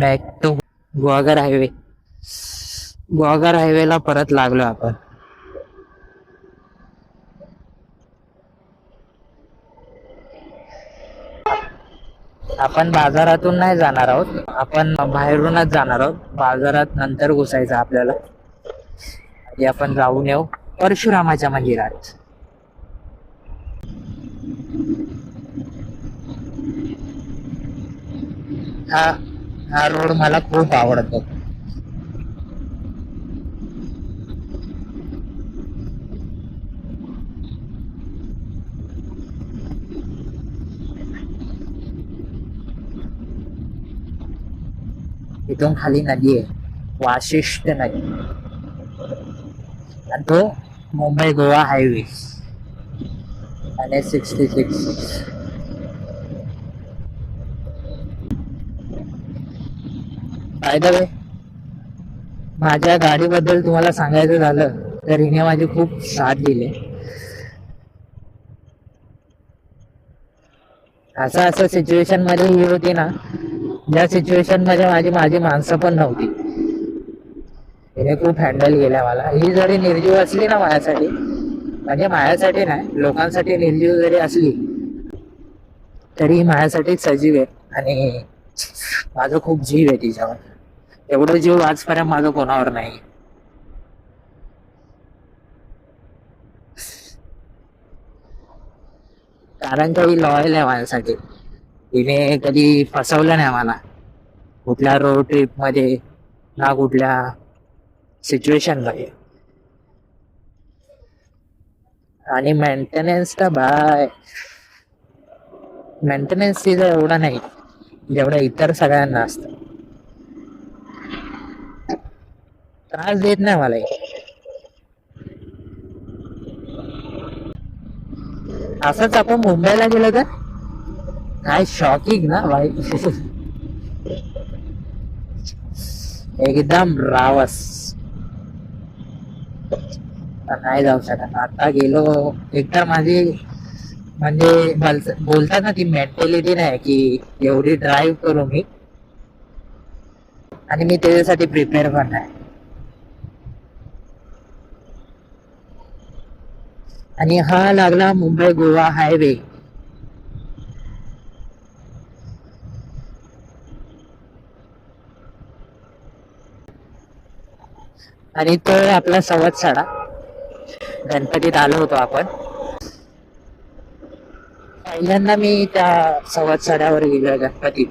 Back to Guhagar highway Guhagar हायवेला परत लागलो आपण. आपण बाजारातून नाही जाणार आहोत. आपण बाहेरूनच जाणार आहोत. बाजारात नंतर घुसायचं आपल्याला. आपण जाऊन येऊ. परशुरामाच्या मंदिरात. हा हा रोड मला खूप आवडतो इथून खाली नदी आहे वाशिष्ठ नदी आणि तो मुंबई गोवा हायवे आणि सिक्स्टी सिक्स फायदा वे माझ्या गाडीबद्दल तुम्हाला सांगायचं झालं तर हिने माझी खूप साथ दिली. असं असं सिच्युएशनमध्ये ही होती ना ज्या सिच्युएशनमध्ये माझी माझी माणसं पण नव्हती. हिने खूप हँडल केल्या मला. ही जरी निर्जीव असली ना माझ्यासाठी म्हणजे माझ्यासाठी नाही लोकांसाठी निर्जीव जरी असली तरी माझ्यासाठी सजीव आहे. आणि माझं खूप जीव आहे तिच्यावर. एवढं जीव आजपर्यंत माझं कोणावर नाही. कारण का मी लॉयल आहे माझ्यासाठी. तिने कधी फसवलं नाही मला कुठल्या रोड ट्रिपमध्ये ना कुठल्या सिच्युएशनमध्ये. आणि मेंटेनन्स तर बाय. मेंटेनन्स तिचा एवढा नाही. जेवढं इतर सगळ्यांना असतं. त्रास देत नाही मला. असंच आपण मुंबईला गेलो तर? काय शॉकिंग ना भाई एकदम रावस. नाही जाऊ शकत. आता गेलो. एकतर माझी म्हणजे बोलतात ना ती मेंटॅलिटी नाही की एवढी ड्राईव्ह करू मी. आणि मी त्याच्यासाठी प्रिपेअर पण नाही. आणि हा लागला मुंबई गोवा हायवे. आणि तो आहे आपला साडा गणपतीत आलो होतो आपण. पहिल्यांदा मी त्या संवत्सड्यावर गेलो गणपतीत.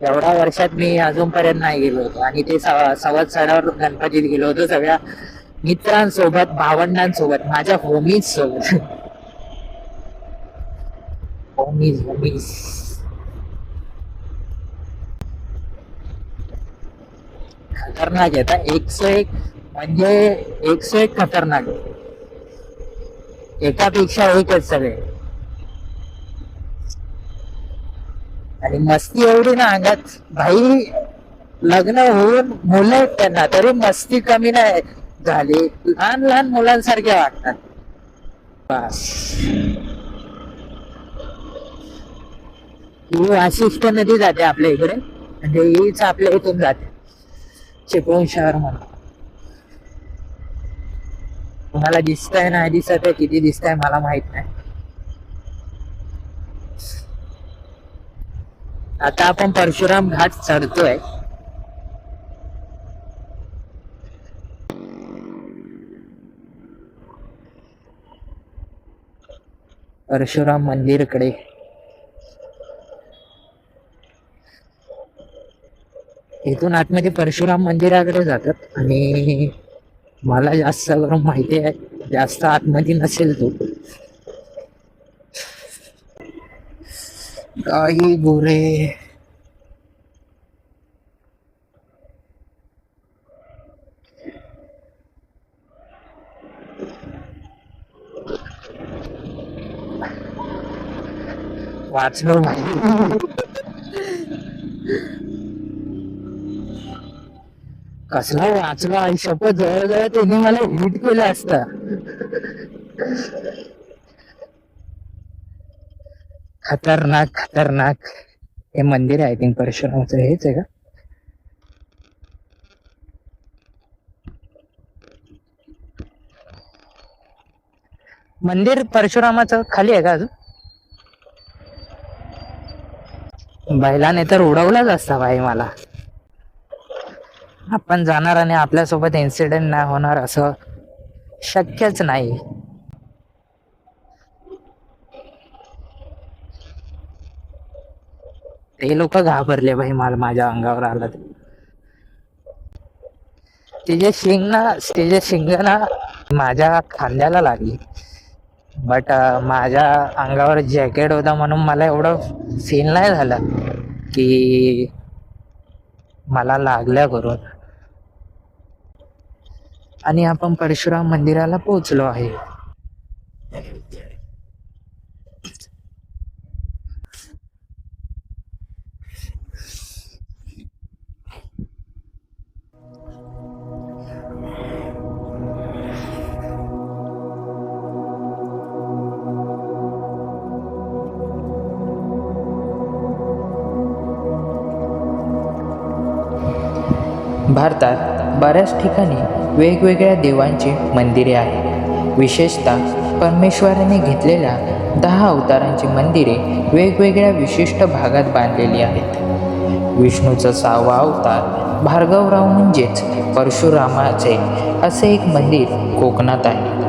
एवढ्या वर्षात मी अजूनपर्यंत नाही गेलो होतो. आणि ते सव- संवत्सड्यावर गणपतीत गेलो होतो. सगळ्या मित्रांसोबत भावंडांसोबत माझ्या होमीज सोबत. होमीज होमीज खतरनाक आहे. आता एकशे एक म्हणजे एकशे एक खतरनाक. आहे. एकापेक्षा एकच सगळे. आणि मस्ती एवढी ना अंगात. भाई लग्न होऊन मुलं आहेत त्यांना तरी मस्ती कमी नाही. झाले. लहान लहान मुलांसारखे वागतात बस. ही वाशिष्ठ नदी जाते आपल्या इकडे. म्हणजे हीच आपल्या इथून जाते. चिपळूण शहर म्हणून. तुम्हाला आहे नाही दिसत आहे किती दिसतंय मला माहीत नाही. आता आपण परशुराम घाट चढतोय. परशुराम मंदिरकडे. इथून आतमध्ये परशुराम मंदिराकडे जातात आणि मला जास्त करून माहिती आहे जास्त आतमध्ये नसेल तो. काही गोरे वाचलो. कसला वाचला? आई शपथ जवळ त्यांनी मला हिट केलं असतं. खतरनाक खतरनाक. हे मंदिर आहे आय थिंक परशुरामाचं. हेच आहे का? मंदिर परशुरामाचं खाली आहे का अजून? बैलाने तर उडवलाच असता भाई मला. आपण जाणार आणि आपल्यासोबत इन्सिडेंट नाही होणार असं शक्यच नाही. ते लोक घाबरले भाई मला माझ्या अंगावर आलं ते तिचे शिंग ना तिचे शिंग ना माझ्या खांद्याला लागली. बट uh, माझ्या अंगावर जॅकेट होता म्हणून मला एवढं सीन नाही झालं की मला लागल्या करून. आणि आपण परशुराम मंदिराला पोहोचलो आहे. भारतात बऱ्याच ठिकाणी वेगवेगळ्या देवांची मंदिरे आहेत. विशेषतः परमेश्वराने घेतलेल्या दहा अवतारांची मंदिरे वेगवेगळ्या विशिष्ट भागात बांधलेली आहेत. विष्णूचा सहावा अवतार भार्गवराव म्हणजेच परशुरामाचे असे एक मंदिर कोकणात आहे.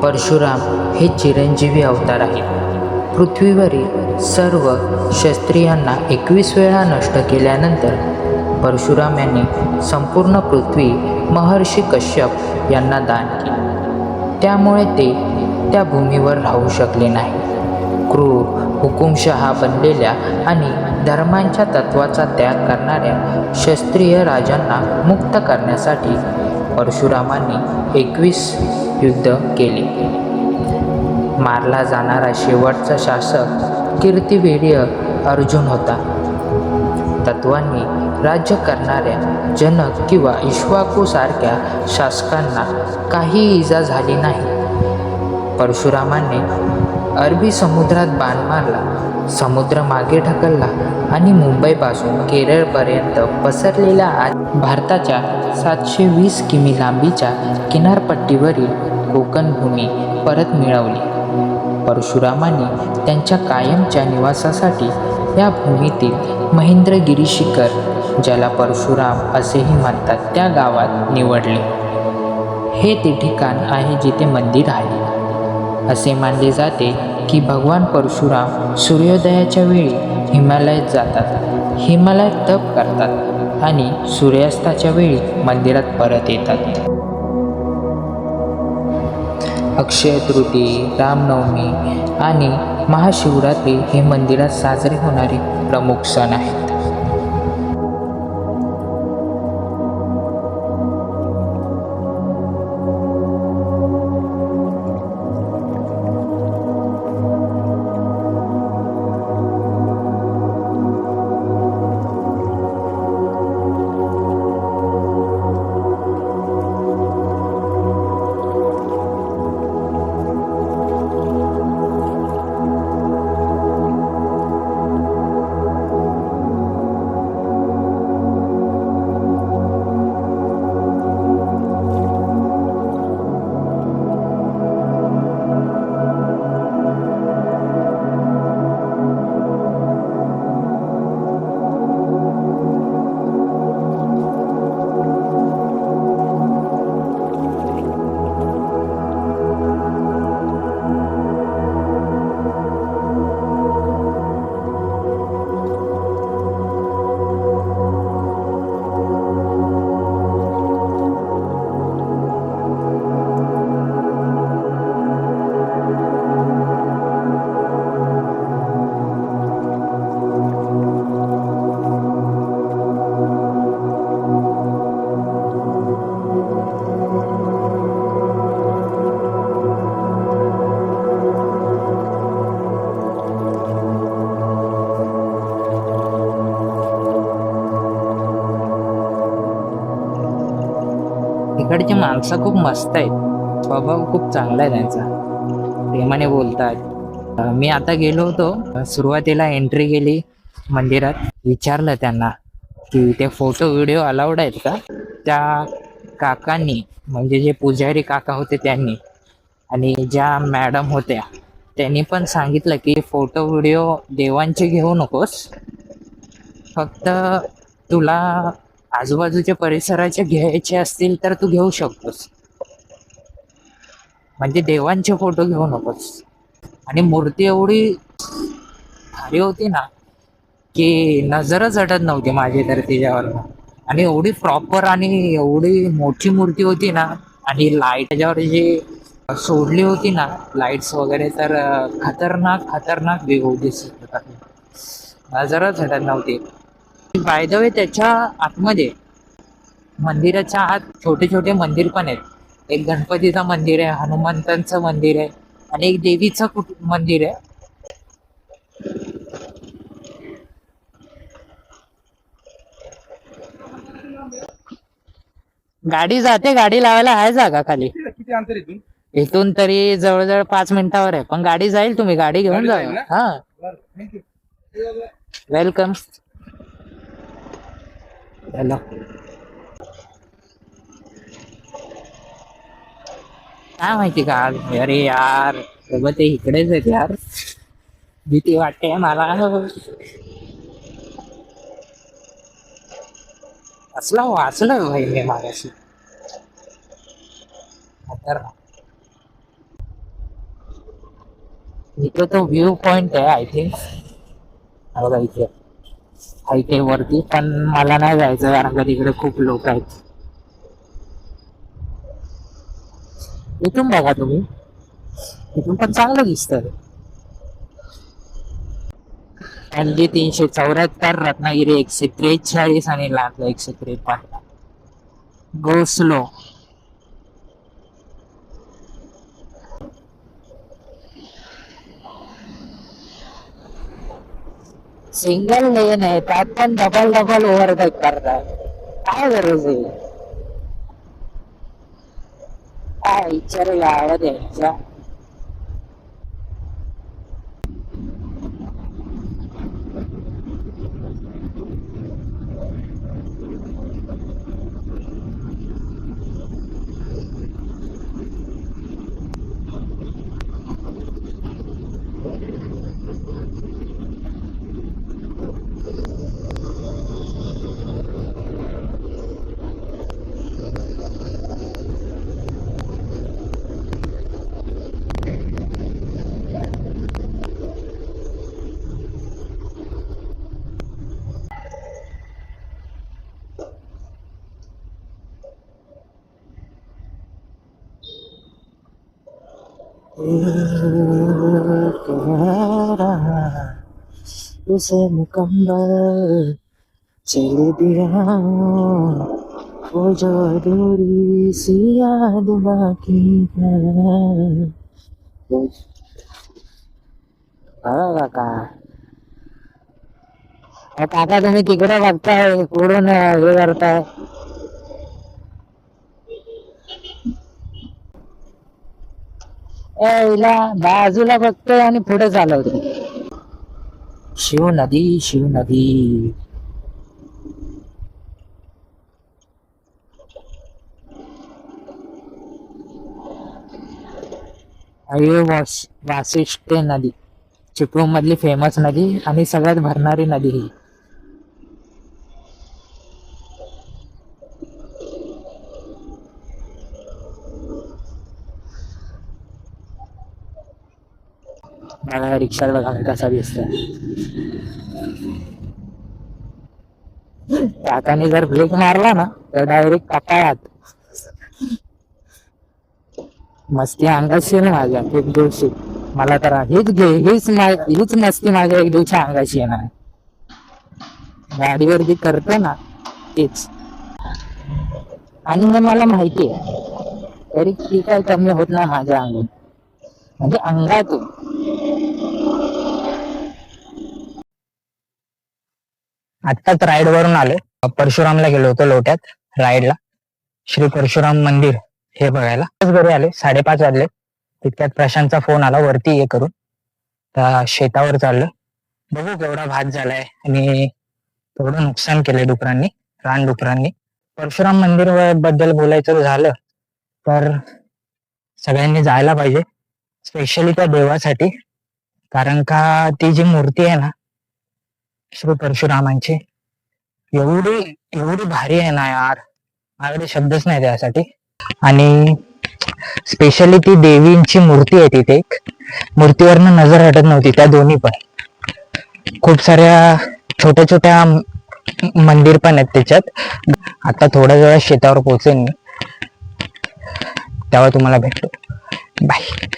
परशुराम हे चिरंजीवी अवतार आहेत. पृथ्वीवरील सर्व क्षत्रियांना एकवीस वेळा नष्ट केल्यानंतर परशुराम यांनी संपूर्ण पृथ्वी महर्षी कश्यप यांना दान केली. त्यामुळे ते त्या भूमीवर राहू शकले नाही. क्रूर हुकुमशहा बनलेल्या आणि धर्मांच्या तत्वाचा त्याग करणाऱ्या क्षत्रिय राजांना मुक्त करण्यासाठी परशुरामांनी एकवीस युद्ध केले. मारला जाणारा शेवटचा शासक कीर्तिवीर्य अर्जुन होता. तत्वांनी राज्य करणाऱ्या जनक किंवा इश्वाकूसारख्या शासकांना काही इजा झाली नाही. परशुरामांनी अरबी समुद्रात बाण मारला समुद्र मागे ढकलला आणि मुंबईपासून केरळपर्यंत पसरलेल्या आज भारताच्या सातशे वीस किमी लांबीच्या किनारपट्टीवरील कोकण भूमी परत मिळवली. परशुरामाने त्यांच्या कायमच्या निवासासाठी या भूमीतील महेंद्रगिरी शिखर ज्याला परशुराम असेही म्हणतात त्या गावात निवडले. हे ते ठिकाण आहे जिथे मंदिर आहे. असे मानले जाते की भगवान परशुराम सूर्योदयाच्या वेळी हिमालयात जातात. हिमालयात तप करतात आणि सूर्यास्ताच्या वेळी मंदिरात परत येतात. अक्षय तृतीय रामनवमी आणि महाशिवरात्री हे मंदिरात साजरे होणारे प्रमुख सण आहेत. इकडची माणसं खूप मस्त आहेत. स्वभाव खूप चांगला आहे त्यांचा. प्रेमाने बोलतात. मी आता गेलो होतो. सुरुवातीला एंट्री केली मंदिरात. विचारलं त्यांना की ते फोटो व्हिडिओ अलाउड आहेत का? त्या काकांनी म्हणजे जे पुजारी काका होते त्यांनी आणि ज्या मॅडम होत्या त्यांनी पण सांगितलं की फोटो व्हिडिओ देवांचे घेऊ नकोस. फक्त तुला आजूबाजूच्या परिसराच्या घ्यायचे असतील तर तू घेऊ शकतोस. म्हणजे देवांचे फोटो घेऊ नकोस. आणि मूर्ती एवढी भारी होती ना की नजरच अटत नव्हती माझी तर तिच्यावर. आणि एवढी प्रॉपर आणि एवढी मोठी मूर्ती होती ना आणि लाइट त्याच्यावर जी सोडली होती ना लाईट्स वगैरे तर खतरनाक खतरनाक व्ह्यू दिसत होता. नजरच हटत नव्हती. बाय द वे त्याच्या आतमध्ये मंदिराच्या आत छोटे छोटे मंदिर पण आहेत. एक गणपतीचं मंदिर आहे हनुमंतांचं मंदिर आहे आणि एक देवीचं कुठ मंदिर आहे. गाडी जाते गाडी लावायला आहे जागा खाली. किती अंतर इथून? इथून तरी जवळजवळ पाच मिनिटावर आहे. पण गाडी जाईल तुम्ही गाडी घेऊन जा? हा. वेलकम हॅलो काय माहिती का? अरे यार बाबा ते इकडेच आहेत यार. भीती वाटते मला. असला वाचलं भाई मी मागाशी. तर तो व्ह्यू पॉइंट आहे आय थिंक बघा इथे हायटे वरती पण मला नाही जायचं कारण का तिकडे खूप लोक आहेत. इथून बघा तुम्ही. इथून पण चांगलं दिसतं एल तीनशे चौऱ्याहत्तर रत्नागिरी एकशे त्रेचाळीस आणि लागलं एकशे त्रेपन्न. गो स्लो सिंगल लेन आहे त्यात पण डबल डबल ओव्हरटेक करताय काय गरज आहे काय विचार यावं द्यायचा उसे मुकम्मल चल दिया वो जो अधूरी सी याद बाकी है बघा काका काका तुम्ही तिकडे बघताय पुढून हे करताय यायला हिला बाजूला बघतोय आणि पुढे चालवतो शिव नदी शिव नदी. अयो वास वासिष्ठ नदी. चिपळूण मधली फेमस नदी आणि सगळ्यात भरणारी नदी ही. मला रिक्षाला बघा कसा दिसतोय. काकाने जर ब्रेक मारला ना तर डायरेक्ट काकाळात मस्ती अंगाशी आहे ना माझ्या एक दिवशी. मला तर हेच घे हीच हीच मस्ती माझ्या एक दिवशी अंगाशी येणार गाडीवर जी करते ना तेच. आणि मग मला माहिती आहे तरी ती काय कमी होत नाही माझ्या अंगात. म्हणजे अंगातून. आत्ताच राईड वरून आलो. परशुरामला गेलो होतो लोट्यात राईडला श्री परशुराम मंदिर हे बघायला. घरी आले साडेपाच वाजले. तितक्यात प्रशांतचा फोन आला वरती हे करून. आता शेतावर चाललो बघू केवढा भात झालाय आणि थोडं नुकसान केलंय डुकरांनी रान डुकरांनी. परशुराम मंदिरबद्दल बोलायचं झालं तर सगळ्यांनी जायला पाहिजे. स्पेशली त्या देवासाठी. कारण का ती जी मूर्ती आहे ना श्री परशुरामांची. एवढी एवढी भारी आहे ना यार. माझ्याकडे शब्दच नाही त्यासाठी. आणि स्पेशली ती देवींची मूर्ती आहे तिथे एक. मूर्तीवरनं नजर हटत नव्हती त्या दोन्ही पण. खूप साऱ्या छोट्या छोट्या मंदिर पण आहेत त्याच्यात. आता थोड्या वेळा शेतावर पोहोचेन मी. तेव्हा तुम्हाला भेटतो. बाय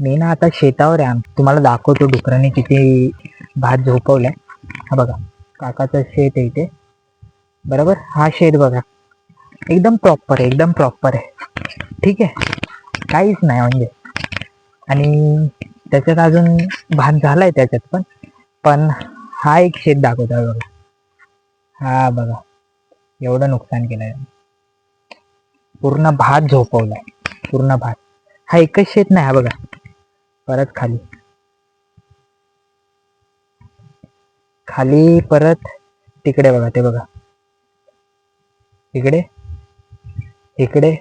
मी ना आता शेतावर आहे. तुम्हाला दाखवतो डुकरांनी किती भात झोपवलाय. हा बघा काकाचं शेत आहे इथे. बरोबर? हा शेत बघा. एकदम प्रॉपर आहे एकदम प्रॉपर आहे. ठीक आहे? काहीच नाही म्हणजे. आणि त्याच्यात अजून भात झालाय त्याच्यात पण. पण हा एक शेत दाखवतोय बघा. हा बघा. एवढं नुकसान केलंय. पूर्ण भात झोपवलाय. पूर्ण भात. हा एकच शेत नाही हा बघा. परत खाली. खाली परत तिकडे बघा ते बघा. इकडे इकडे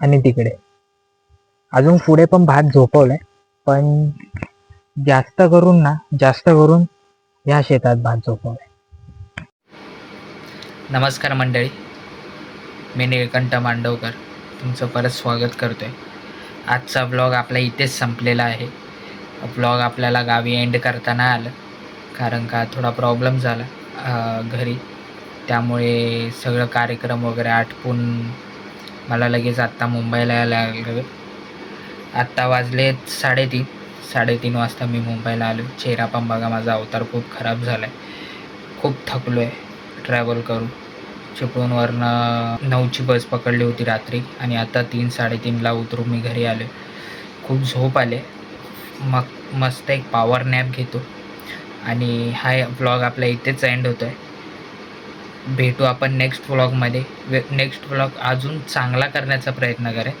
आणि तिकडे. अजून पुढे पण भात झोपवलाय पण जास्त करून ना जास्त करून या शेतात भात झोपवलाय. नमस्कार मंडळी. मी निळकंठ मांडवकर. तुमचं परत स्वागत करतोय. आजचा ब्लॉग आपला इथेच संपलेला आहे. ब्लॉग आपल्याला गावी एंड करता नाही आलं. कारण का थोडा प्रॉब्लेम झाला घरी. त्यामुळे सगळं कार्यक्रम वगैरे आटपून मला लगेच आत्ता मुंबईला यायला लागलं. आत्ता वाजलेत साडेतीन. साडेतीन वाजता मी मुंबईला आलो. चेहरा पण बघा माझा अवतार खूप खराब झाला आहे खूप थकलो आहे ट्रॅव्हल करून. चिपळूणवरनं नऊची बस पकडली होती रात्री आणि आता तीन साडेतीनला उतरून मी घरी आलो खूप झोप आले. मग मस्त एक पॉवर नॅप घेतो. आणि हा ब्लॉग आपला इथेच एंड होतो आहे भेटू आपण नेक्स्ट व्लॉगमध्ये वे नेक्स्ट व्लॉग अजून चांगला करण्याचा प्रयत्न करेन.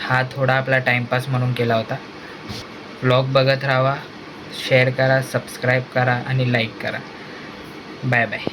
हा थोडा आपला टाईमपास म्हणून केला होता. व्लॉग बघत राहा शेअर करा सबस्क्राईब करा आणि लाईक करा. Bye bye